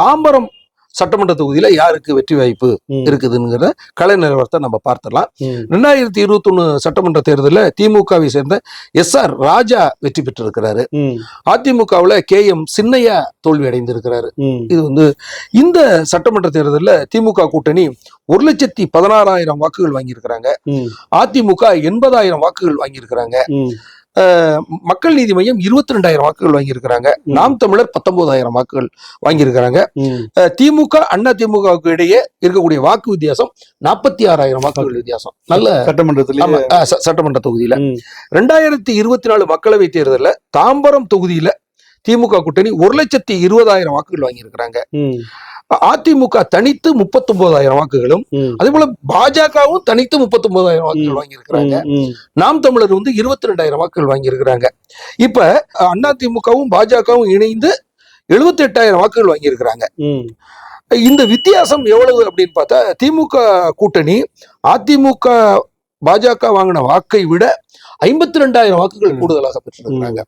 தாம்பரம் சட்டமன்ற தொகுதியில யாருக்கு வெற்றி வாய்ப்பு இருக்குதுங்கிற கலை நிலவரத்தை நம்ம பார்த்துடலாம். ரெண்டாயிரத்தி இருபத்தி ஒண்ணு சட்டமன்ற தேர்தலில் திமுகவை சேர்ந்த எஸ் ஆர் ராஜா வெற்றி பெற்றிருக்கிறாரு. அதிமுகவுல கே எம் சின்னையா தோல்வி அடைந்திருக்கிறாரு. இது வந்து இந்த சட்டமன்ற தேர்தலில் திமுக கூட்டணி ஒரு லட்சத்தி பதினாறாயிரம் வாக்குகள் வாங்கியிருக்கிறாங்க. அதிமுக எண்பதாயிரம் வாக்குகள் வாங்கியிருக்கிறாங்க. மக்கள் நீதி மையம் இருபத்தி ரெண்டாயிரம் வாக்குகள் வாங்கியிருக்கிறாங்க. நாம் தமிழர் பத்தொன்பதாயிரம் வாக்குகள் வாங்கியிருக்கிறாங்க. திமுக அண்ணா திமுகவுக்கு இடையே இருக்கக்கூடிய வாக்கு வித்தியாசம் நாற்பத்தி ஆறாயிரம் வாக்குகள் வித்தியாசம். நல்ல சட்டமன்றத்திலே சட்டமன்ற தொகுதியில. ரெண்டாயிரத்தி இருபத்தி நாலு மக்களவை தேர்தலில் தாம்பரம் தொகுதியில திமுக கூட்டணி ஒரு லட்சத்தி இருபதாயிரம் வாக்குகள் வாங்கியிருக்கிறாங்க. அதிமுக தனித்து முப்பத்தொன்பதாயிரம் வாக்குகளும் ம், அதே போல பாஜகவும் தனித்து முப்பத்தொன்பதாயிரம் வாக்குகள் ம். வாங்கியிருக்கிறாங்க. நாம் தமிழர் வந்து இருபத்தி ரெண்டாயிரம் வாக்குகள் வாங்கியிருக்கிறாங்க. இப்ப அண்ணா திமுகவும் பாஜகவும் இணைந்து எழுபத்தி எட்டாயிரம் வாக்குகள் வாங்கியிருக்கிறாங்க. இந்த வித்தியாசம் எவ்வளவு அப்படின்னு பார்த்தா திமுக கூட்டணி அதிமுக பாஜக வாங்கின வாக்கை விட ஐம்பத்தி ரெண்டாயிரம் வாக்குகள் கூடுதலாக பெற்றிருக்கிறாங்க.